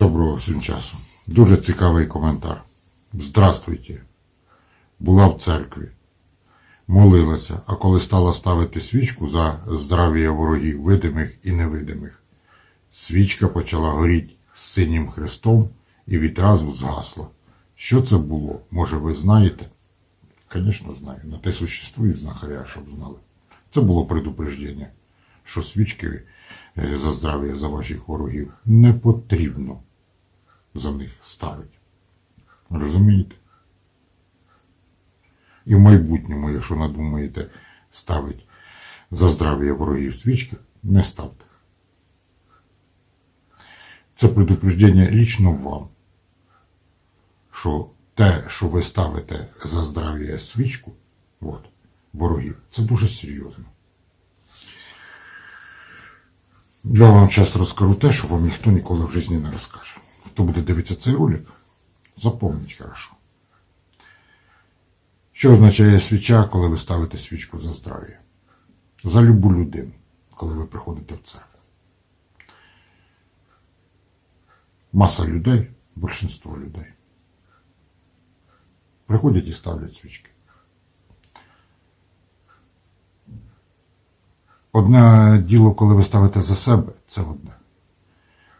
Доброго всім часу. Дуже цікавий коментар. Здравствуйте. Була в церкві, молилася, а коли стала ставити свічку за здрав'я ворогів, видимих і невидимих, свічка почала горіти з синім хрестом і відразу згасла. Що це було? Може, ви знаєте? Звісно, знаю. На те существують знахаря, щоб знали. Це було предупреждення, що свічки е, за здрав'я за ваших ворогів не потрібно за них ставити. Розумієте? І в майбутньому, якщо надумаєте ставити за здрав'я ворогів свічки, не ставте. Це предупреждення лічно вам, що те, що ви ставите за здрав'я свічку, от, ворогів, це дуже серйозно. Я вам зараз розкажу те, що вам ніхто ніколи в житті не розкаже. Хто буде дивитися цей ролик, запомніть хорошо. Що означає свіча, коли ви ставите свічку за здрав'я? За любу людину, коли ви приходите в церкву. Маса людей, більшинство людей. Приходять і ставлять свічки. Одне діло, коли ви ставите за себе, це одне.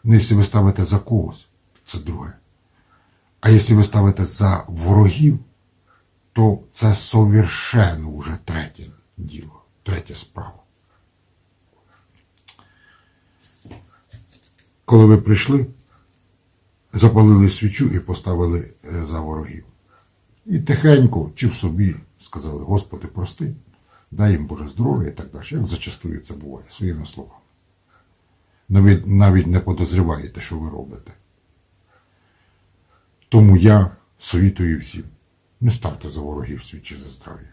Ну, якщо ви ставите за когось, це друге. А якщо ви ставите за ворогів, то це совершенно вже третє діло, третя справа. Коли ви прийшли, запалили свічу і поставили е, за ворогів. І тихенько, чи в собі сказали, Господи, прости, дай їм Боже здоров'я і так далі. Як зачастую це буває, своїми словами. Навіть, навіть не подозріваєте, що ви робите. Тому я совітую всім. Не ставте за ворогів свічі за здрав'я.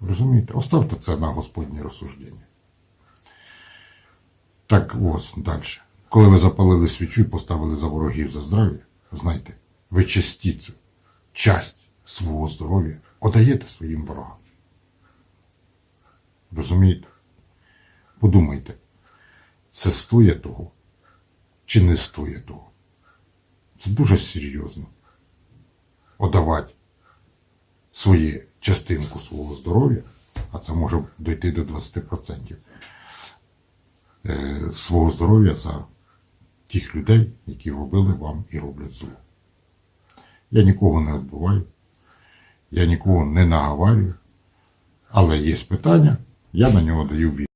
Розумієте? Оставте це на Господнє розсуждення. Так ось далі. Коли ви запалили свічу і поставили за ворогів за здрав'я, знайте, ви частицю, часть свого здоров'я отдаєте своїм ворогам. Розумієте? Подумайте, це стоїть того чи не стоїть того. Це дуже серйозно. Отдавати своє частинку свого здоров'я, а це може дойти до 20% е, свого здоров'я за тих людей, які робили вам і роблять зло. Я нікого не відбуваю, я нікого не наговарюю, але є питання, я на нього даю відповідь.